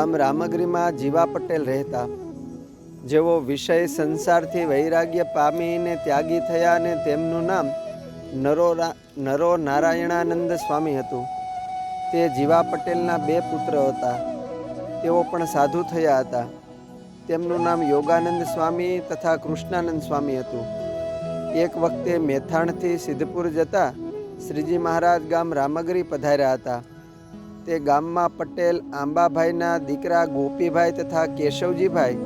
ગામ રામગીરીમાં જીવા પટેલ રહેતા. જેઓ વિષય સંસારથી વૈરાગ્ય પામીને ત્યાગી થયા અને તેમનું નામ નરો નરો નારાયણાનંદ સ્વામી હતું. તે જીવા પટેલના બે પુત્ર હતા. તેઓ પણ સાધુ થયા હતા. તેમનું નામ યોગાનંદ સ્વામી તથા કૃષ્ણાનંદ સ્વામી હતું. એક વખતે મેથાણથી સિદ્ધપુર જતા શ્રીજી મહારાજ ગામ રામગરી પધાર્યા હતા. તે ગામમાં પટેલ, આંબાભાઈના દીકરા ગોપીભાઈ તથા કેશવજીભાઈ,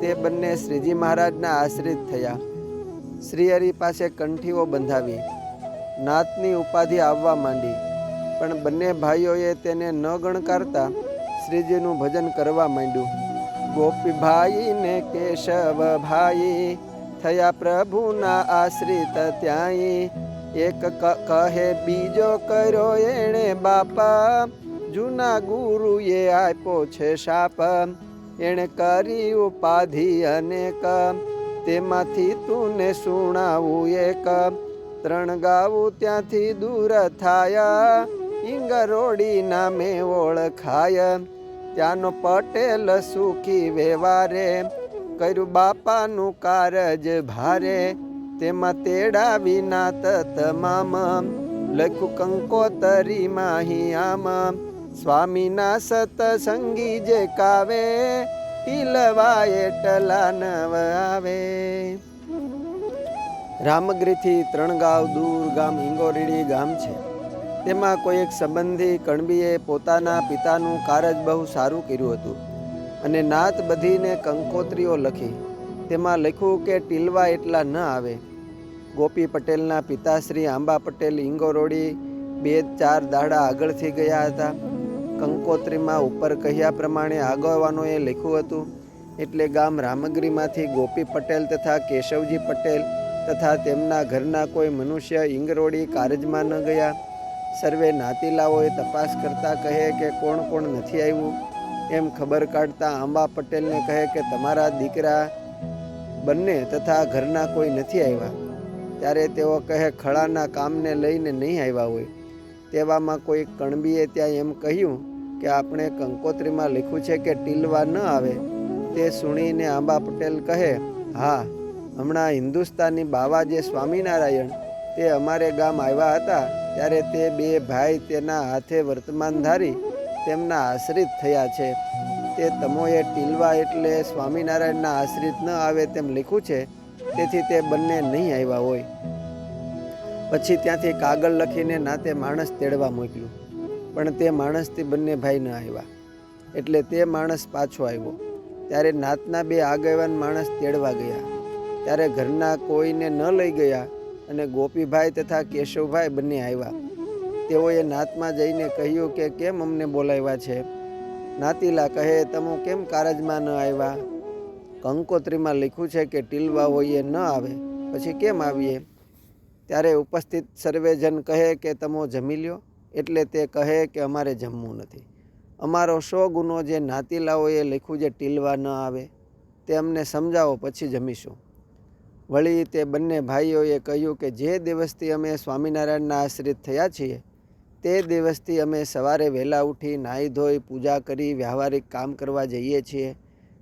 તે બંને શ્રીજી મહારાજના આશ્રિત થયા. શ્રીહરિ પાસે કંઠીઓ બંધાવી, નાતની ઉપાધિ આવવા માંડી, પણ બંને ભાઈઓએ તેને ન ગણકારતા શ્રીજીનું ભજન કરવા માંડ્યું. ગોપીભાઈ ને કેશવભાઈ થયા પ્રભુના આશ્રિત ત્યાંય, એક કહે બીજો કર્યો એણે બાપા જૂના ગુરુએ આપ્યો છે શાપ. એણે કરી ઉપાધિ અનેક. તેમાંથી તુને સુણાવું એક. ત્રણ ગાવું ત્યાંથી દૂર થાયા. ઈંગરોડી નામે ઓળખાય. ત્યાંનો પટેલ સુખી વ્યવહારે. કર્યું બાપાનું કારજ ભારે. તેમાં તેડા વિના તમામ લખ્યું કંકોતરી માહી આમ. સ્વામીના સતસંગી જે કાવે ટીલવાય ટલા નવ આવે. રામગીરીથી ત્રણ ગાંવ દૂર ગામ હિંગોરીડી ગામ છે. તેમાં કોઈ એક સંબંધી કણબીએ પોતાના પિતાનું કારજ બહુ સારું કર્યું હતું અને નાત બધીને કંકોત્રીઓ લખી. તેમાં લખ્યું કે ટીલવા એટલા ન આવે. ગોપી પટેલના પિતાશ્રી આંબા પટેલ ઇંગોરોડી બે ચાર દાડા આગળથી ગયા હતા. કંકોત્રીમાં ઉપર કહ્યા પ્રમાણે આગેવાનોએ લખ્યું હતું, એટલે ગામ રામગીરીમાંથી ગોપી પટેલ તથા કેશવજી પટેલ તથા તેમના ઘરના કોઈ મનુષ્ય ઇંગરોડી કારજમાં ન ગયા. સર્વે નાતીલાઓએ તપાસ કરતા કહે કે કોણ કોણ નથી આવ્યું. એમ ખબર કાઢતા આંબા પટેલને કહે કે તમારા દીકરા બંને તથા ઘરના કોઈ નથી આવ્યા. ત્યારે તેઓ કહે, ખળાના કામને લઈને નહીં આવ્યા હોય. તેવામાં કોઈ કણબીએ ત્યાં એમ કહ્યું કે આપણે કંકોત્રીમાં લખ્યું છે કે ટીલવા ન આવે. તે સુણીને આંબા પટેલ કહે, હા, હમણાં હિન્દુસ્તાની બાવા જે સ્વામિનારાયણ તે અમારે ગામ આવ્યા હતા ત્યારે તે બે ભાઈ તેના હાથે વર્તમાન ધારી તેમના આશ્રિત થયા છે. તે તમોએ ટીલવા એટલે સ્વામિનારાયણના આશ્રિત ન આવે તેમ લખ્યું છે, તેથી તે બંને નહીં આવ્યા હોય. પછી ત્યાંથી કાગળ લખીને નાતે માણસ તેડવા મોકલ્યું. પણ તે માણસથી બંને ભાઈ ન આવ્યા. એટલે તે માણસ પાછો આવ્યો. ત્યારે નાતના બે આગેવાન માણસ તેડવા ગયા. ત્યારે ઘરના કોઈને ન લઈ ગયા અને ગોપીભાઈ તથા કેશવભાઈ બંને આવ્યા. તેઓએ નાતમાં જઈને કહ્યું કે કેમ અમને બોલાવ્યા છે? નાતીલા કહે, તમે કેમ કારજમાં ન આવ્યા? કંકોત્રીમાં લખ્યું છે કે ટીલવા હોઈએ ન આવે. પછી કેમ આવીએ? ત્યારે ઉપસ્થિત સર્વેજન કહે કે તમો જમી લ્યો, એટલે તે કહે કે અમારે જમવું નથી. અમારો સો ગુનો જે નાતીલાઓએ લખ્યું જે ટીલવા ન આવે તે અમને સમજાવો, પછી જમીશું. વળી તે બંને ભાઈઓએ કહ્યું કે જે દિવસથી અમે સ્વામિનારાયણના આશ્રિત થયા છીએ, તે દિવસથી અમે સવારે વહેલા ઉઠી નાહી ધોઈ પૂજા કરી વ્યવહારિક કામ કરવા જઈએ છીએ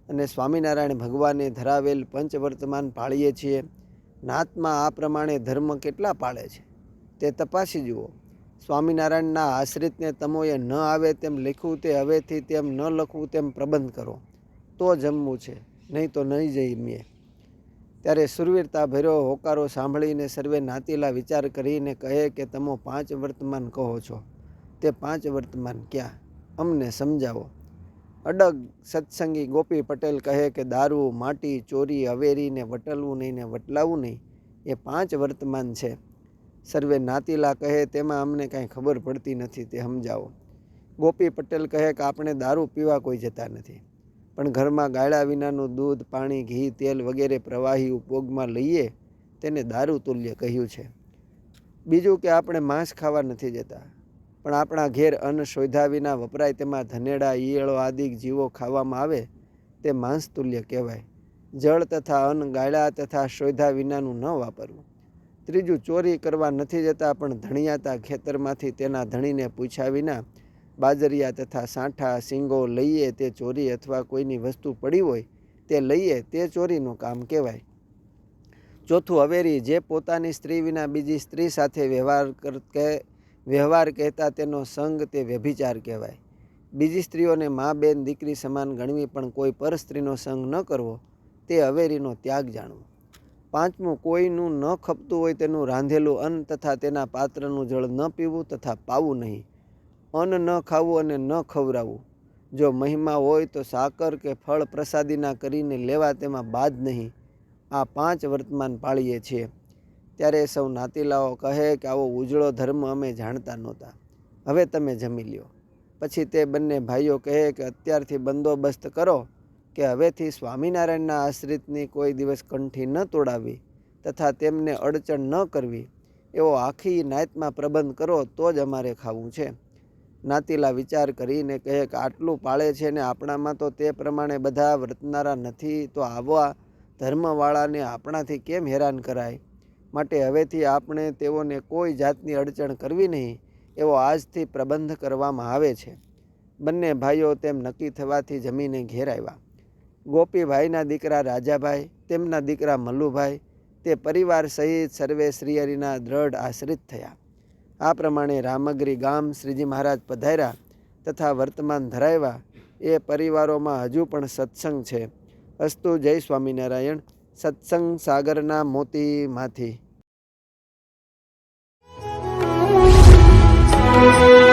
અને સ્વામિનારાયણ ભગવાને ધરાવેલ પંચવર્તમાન પાળીએ છીએ. નાતમાં આ પ્રમાણે ધર્મ કેટલા પાળે છે? તે તપાસી જુઓ. સ્વામિનારાયણના આશ્રિતને તમોએ ન આવે તેમ લખવું તે હવેથી તેમ ન લખવું તેમ પ્રબંધ કરો. તો જમવું છે, નહીં તો નહીં જમીએ ત્યારે સુરવીરતા ભર્યો હોકારો સાંભળીને સર્વે નાતીલા વિચાર કરીને કહે કે, તમો પાંચ વર્તમાન કહો છો. તે પાંચ વર્તમાન ક્યાં? અમને સમજાવો. અડગ સત્સંગી ગોપી પટેલ કહે કે દારૂ, માટી, ચોરી અવેરી ને વટલવું નહીં ને વટલાવું નહીં, એ પાંચ વર્તમાન છે. સર્વે નાતીલા કહે તેમાં અમને કાંઈ ખબર પડતી નથી, તે સમજાવો. ગોપી પટેલ કહે કે આપણે દારૂ પીવા કોઈ જતા નથી, પણ ઘરમાં ગાળા વિનાનું દૂધ, પાણી, ઘી, તેલ વગેરે પ્રવાહી ઉપયોગમાં લઈએ, તેને દારૂ તુલ્ય કહ્યું છે. બીજું કે આપણે માંસ ખાવા નથી જતા પણ આપણા ઘેર અન્ન શોધ્યા વિના વપરાય તેમાં ધનેડા, ઈયળો આદિ જીવો ખાવામાં આવે તે માંસ તુલ્ય કહેવાય. જળ તથા અન્ન ગાળા તથા શોધ્યા વિનાનું ન વાપરવું. ત્રીજું, ચોરી કરવા નથી જતા પણ ધણિયાતા ખેતરમાંથી તેના ધણીને પૂછ્યા વિના બાજરિયા તથા સાંઠા, સિંગો લઈએ તે ચોરી અથવા કોઈની વસ્તુ પડી હોય તે લઈએ તે ચોરીનું કામ કહેવાય. ચોથું, અવેરી, જે પોતાની સ્ત્રી વિના બીજી સ્ત્રી સાથે વ્યવહાર કર, કે વ્યવહાર કહેતા તેનો સંગ તે વ્યભિચાર કહેવાય. બીજી સ્ત્રીઓને મા બેન દીકરી સમાન ગણવી પણ કોઈ પર સ્ત્રીનો સંગ ન કરવો, તે અવેરીનો ત્યાગ જાણવો. પાંચમું, કોઈનું ન ખપતું હોય તેનું રાંધેલું અન્ન તથા તેના પાત્રનું જળ ન પીવું તથા પાવું નહીં. અન્ન ન ખાવું અને ન ખવડાવવું. જો મહિમા હોય તો સાકર કે ફળ પ્રસાદીના કરીને લેવા તેમાં બાદ નહીં. આ પાંચ વર્તમાન પાળીએ છીએ. ત્યારે સૌ નાતીલાઓ કહે કે આવો ઉજળો ધર્મ અમે જાણતા નહોતા. હવે તમે જમી લ્યો. પછી તે બંને ભાઈઓ કહે કે અત્યારથી બંદોબસ્ત કરો કે હવેથી સ્વામિનારાયણના આશ્રિતની કોઈ દિવસ કંઠી ન તોડાવી તથા તેમને અડચણ ન કરવી. એવો આખી નાયતમાં પ્રબંધ કરો તો જ અમારે ખાવું છે. નાતીલા વિચાર કરીને કહે કે આટલું પાળે છે ને આપણામાં તો તે પ્રમાણે બધા વર્તનારા નથી તો આવા ધર્મવાળાને આપણાથી કેમ હેરાન કરાય? માટે હવેથી આપણે તેઓને કોઈ જાતની અડચણ કરવી નહીં, એવો આજથી પ્રબંધ કરવામાં આવે છે. બંને ભાઈઓ તેમ નક્કી થવાથી જમીને ઘેર આવ્યા. ગોપીભાઈના દીકરા રાજાભાઈ, તેમના દીકરા મલ્લુભાઈ, તે પરિવાર સહિત સર્વે શ્રીહરિના દ્રઢ આશ્રિત થયા. આ પ્રમાણે રામગરી ગામ શ્રીજી મહારાજ પધાર્યા તથા વર્તમાન ધરાવ્યા. એ પરિવારોમાં હજુ પણ સત્સંગ છે. અસ્તુ જય સ્વામિનારાયણ. સત્સંગ સાગરના મોતીમાંથી. Thank you.